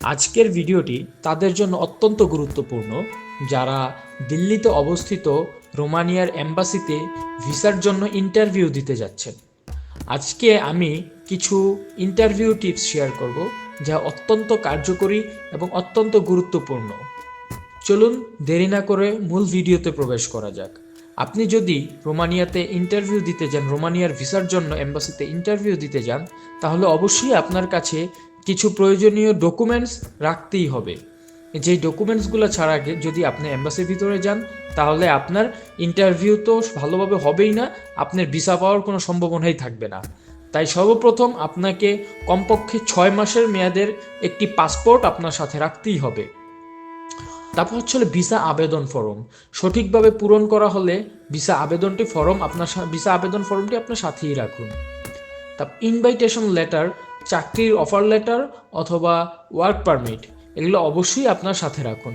আজকের ভিডিওটি তাদের জন্য অত্যন্ত গুরুত্বপূর্ণ। যারা দিল্লিতে অবস্থিত রোমানিয়ার এম্বাসিতে ভিসার জন্য ইন্টারভিউ দিতে যাচ্ছেন। আজকে আমি কিছু ইন্টারভিউ টিপস শেয়ার করব, যা অত্যন্ত কার্যকরী এবং অত্যন্ত গুরুত্বপূর্ণ। চলুন দেরি না করে মূল ভিডিওতে প্রবেশ করা যাক। আপনি যদি রোমানিয়াতে ইন্টারভিউ দিতে যান, রোমানিয়ার ভিসার জন্য এম্বাসিতে ইন্টারভিউ দিতে যান, তাহলে অবশ্যই আপনার কাছে কিছু প্রয়োজনীয় ডকুমেন্টস রাখতেই হবে। যেই ডকুমেন্টসগুলো ছাড়া যদি আপনি এম্বাসির ভিতরে যান, তাহলে আপনার ইন্টারভিউ তো ভালোভাবে হবেই না, আপনার ভিসা পাওয়ার কোনো সম্ভাবনাই থাকবে না। তাই সর্বপ্রথম আপনাকে কমপক্ষে ছয় মাসের মেয়াদের একটি পাসপোর্ট আপনার সাথে রাখতেই হবে। তারপর হচ্ছে ভিসা আবেদন ফর্ম। সঠিকভাবে পূরণ করা হলে ভিসা আবেদনটি ফর্ম আপনার ভিসা আবেদন ফর্মটি আপনার সাথেই রাখুন। তারপর ইনভাইটেশন লেটার চাকরির অফার লেটার অথবা ওয়ার্ক পারমিট এগুলো অবশ্যই আপনার সাথে রাখুন।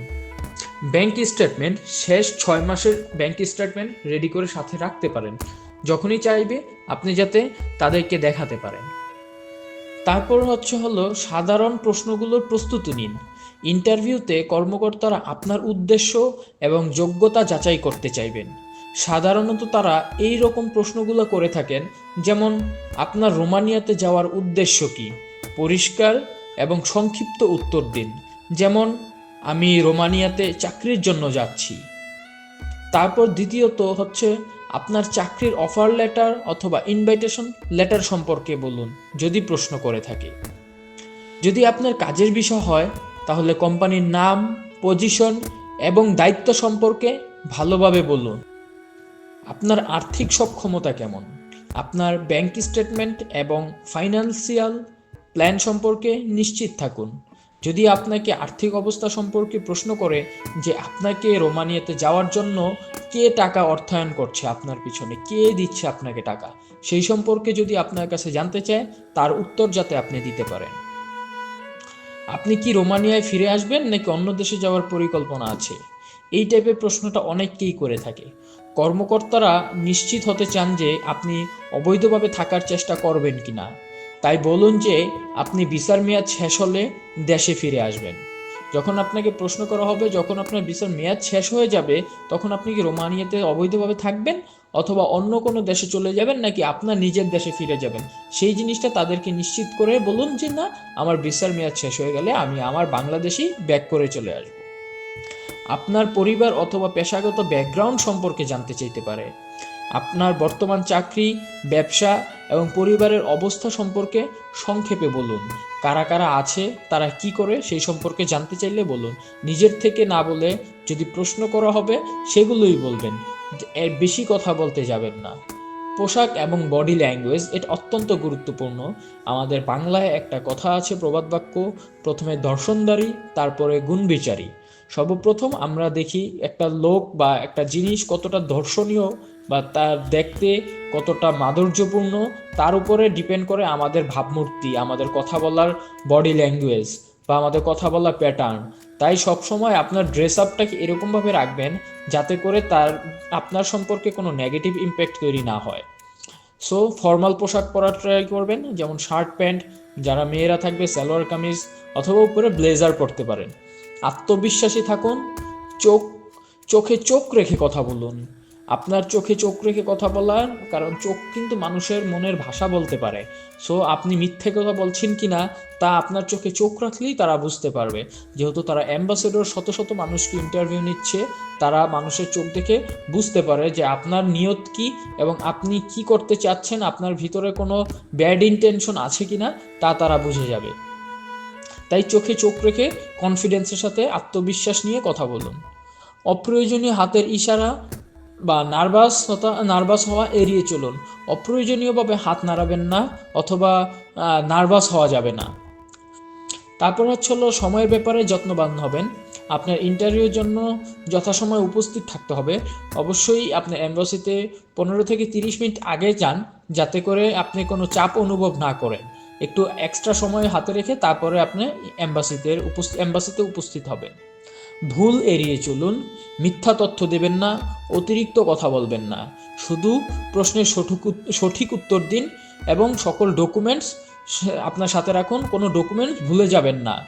ব্যাংক স্টেটমেন্ট শেষ ছয় মাসের ব্যাংক স্টেটমেন্ট রেডি করে সাথে রাখতে পারেন। যখনই চাইবে আপনি যাতে তাদেরকে দেখাতে পারেন। তারপর হচ্ছে হলো সাধারণ প্রশ্নগুলোর প্রস্তুতি নিন। ইন্টারভিউতে কর্মকর্তারা আপনার উদ্দেশ্য এবং যোগ্যতা যাচাই করতে চাইবেন। সাধারণত তারা এই রকম প্রশ্নগুলো করে থাকেন, যেমন, আপনার রোমানিয়াতে যাওয়ার উদ্দেশ্য কি? পরিষ্কার এবং সংক্ষিপ্ত উত্তর দিন। যেমন, আমি রোমানিয়াতে চাকরির জন্য যাচ্ছি। তারপর দ্বিতীয়ত হচ্ছে, আপনার চাকরির অফার লেটার অথবা ইনভাইটেশন লেটার সম্পর্কে বলুন, যদি প্রশ্ন করে থাকে। যদি আপনার কাজের বিষয় হয় তাহলে কোম্পানির নাম পজিশন এবং দায়িত্ব সম্পর্কে ভালোভাবে বলুন। আপনার আর্থিক সক্ষমতা কেমন? আপনার ব্যাংক স্টেটমেন্ট এবং ফাইন্যান্সিয়াল প্ল্যান সম্পর্কে নিশ্চিত থাকুন। যদি আপনাকে আর্থিক অবস্থা সম্পর্কে প্রশ্ন করে যে আপনাকে রোমানিয়াতে যাওয়ার জন্য কে টাকা অর্থায়ন করছে আপনার পিছনে, কে দিচ্ছে আপনাকে টাকা, সেই সম্পর্কে যদি আপনার কাছে জানতে চায়, তার উত্তর যাতে আপনি দিতে পারেন। আপনি কি রোমানিয়ায় ফিরে আসবেন নাকি অন্য দেশে যাওয়ার পরিকল্পনা আছে? এই টাইপের প্রশ্নটা অনেককেই করে থাকে। কর্মকর্তারা নিশ্চিত হতে চান যে আপনি অবৈধভাবে থাকার চেষ্টা করবেন কিনা। তাই বলুন যে আপনি ভিসার মেয়াদ শেষ হলে দেশে ফিরে আসবেন। যখন আপনাকে প্রশ্ন করা হবে, যখন আপনার ভিসার মেয়াদ শেষ হয়ে যাবে, তখন আপনি কি রোমানিয়াতে অবৈধভাবে থাকবেন? অথবা অন্য কোনো দেশে চলে যাবেন নাকি আপনার নিজের দেশে ফিরে যাবেন? সেই জিনিসটা তাদেরকে নিশ্চিত করে বলুন যে, না, আমার ভিসার মেয়াদ শেষ হয়ে গেলে আমি আমার বাংলাদেশেই ব্যাক করে চলে আসব। আপনার পরিবার অথবা পেশাগত ব্যাকগ্রাউন্ড সম্পর্কে জানতে চাইতে পারে। আপনার বর্তমান চাকরি, ব্যবসা এবং পরিবারের অবস্থা সম্পর্কে সংক্ষেপে বলুন। কারা কারা আছে, তারা কি করে, সেই সম্পর্কে জানতে চাইলে বলুন। নিজের থেকে না বলে যদি প্রশ্ন করা হবে, সেগুলোই বলবেন। এর বেশি কথা বলতে যাবেন না। পোশাক এবং বডি ল্যাঙ্গুয়েজ, এটা অত্যন্ত গুরুত্বপূর্ণ। আমাদের বাংলায় একটা কথা আছে প্রবাদ বাক্য, প্রথমে দর্শনদারি তারপরে গুণবিচারী। সর্বপ্রথম আমরা দেখি একটা লোক বা একটা জিনিস কতটা দর্শনীয় বা তার দেখতে কতটা মাধুর্যপূর্ণ, তার উপরে ডিপেন্ড করে আমাদের ভাবমূর্তি, আমাদের কথা বলার বডি ল্যাঙ্গুয়েজ বা আমাদের কথা বলার প্যাটার্ন। তাই সবসময় আপনার ড্রেস আপটাকে এরকমভাবে রাখবেন যাতে করে তার, আপনার সম্পর্কে কোনো নেগেটিভ ইম্প্যাক্ট তৈরি না হয়। সো, ফর্মাল পোশাক পরার ট্রাই করবেন, যেমন শার্ট প্যান্ট, যারা মেয়েরা থাকবে, সালোয়ার কামিজ অথবা উপরে ব্লেজার পরতে পারেন। আত্মবিশ্বাসী থাকুন, চোখ, চোখে চোখ রেখে কথা বলুন। আপনার চোখে চোখ রেখে কথা বলার কারণ চোখ কিন্তু মানুষের মনের ভাষা বলতে পারে। সো আপনি মিথ্যে কথা বলছেন কি না তা আপনার চোখে চোখ রাখলেই তারা বুঝতে পারবে। যেহেতু তারা অ্যাম্বাসেডর শত শত মানুষকে ইন্টারভিউ নিচ্ছে, তারা মানুষের চোখ দেখে বুঝতে পারে যে আপনার নিয়ত কি এবং আপনি কি করতে চাচ্ছেন, আপনার ভিতরে কোনো ব্যাড ইন্টেনশন আছে কিনা তা তারা বুঝে যাবে। তাই চোখে চোখ রেখে কনফিডেন্সের সাথে আত্মবিশ্বাস নিয়ে কথা বলুন। অপ্রয়োজনীয় হাতের ইশারা বা নার্ভাস নার্ভাস হওয়া এড়িয়ে চলুন। অপ্রয়োজনীয়ভাবে হাত নাড়াবেন না অথবা নার্ভাস হওয়া যাবে না। তারপর হচ্ছে হলো সময়ের ব্যাপারে যত্নবান হবেন। আপনার ইন্টারভিউর জন্য যথাসময় উপস্থিত থাকতে হবে। অবশ্যই আপনার এম্বাসিতে পনেরো থেকে তিরিশ মিনিট আগে যান, যাতে করে আপনি কোনো চাপ অনুভব না করেন। একটু এক্সট্রা সময় হাতে রেখে তারপরে আপনি এম্বাসিতে উপস্থিত এম্বাসিতে উপস্থিত হবেন। ভুল এড়িয়ে চলুন, মিথ্যা তথ্য দেবেন না, অতিরিক্ত কথা বলবেন না। শুধু প্রশ্নের সঠিক সঠিক উত্তর দিন এবং সকল ডকুমেন্টস আপনার সাথে রাখুন, কোনো ডকুমেন্টস ভুলে যাবেন না।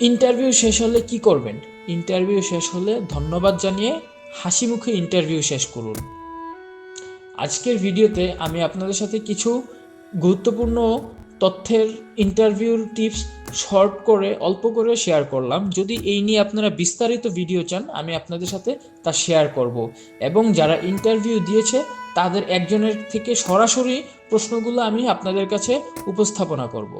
ইন্টারভিউ শেষ হলে কি করবেন? ইন্টারভিউ শেষ হলে ধন্যবাদ জানিয়ে হাসি মুখে ইন্টারভিউ শেষ করুন। আজকের ভিডিওতে আমি আপনাদের সাথে কিছু গুরুত্বপূর্ণ তথ্যের ইন্টারভিউর টিপস শর্ট করে, অল্প করে শেয়ার করলাম। যদি এই নিয়ে আপনারা বিস্তারিত ভিডিও চান, আমি আপনাদের সাথে তা শেয়ার করব। এবং যারা ইন্টারভিউ দিয়েছে, তাদের একজনের থেকে সরাসরি প্রশ্নগুলো আমি আপনাদের কাছে উপস্থাপনা করব।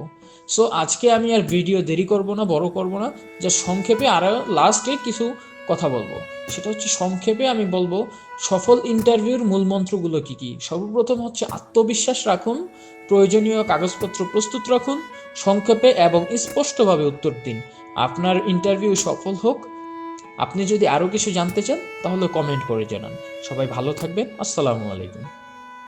সো আজকে আমি আর ভিডিও দেরি করব না, বড় করব না। যা সংক্ষেপে আরও লাস্টে কিছু কথা বলব। সেটা হচ্ছে সংক্ষেপে আমি বলব, সফল ইন্টারভিউর মূল মন্ত্রগুলো কি কি? সর্বপ্রথম হচ্ছে আত্মবিশ্বাস রাখুন, প্রয়োজনীয় কাগজপত্র প্রস্তুত রাখুন, সংক্ষেপে এবং স্পষ্টভাবে উত্তর দিন। আপনার ইন্টারভিউ সফল হোক। আপনি যদি আরও কিছু জানতে চান, তাহলে কমেন্ট করে জানান। সবাই ভালো থাকবেন। আসসালামু আলাইকুম।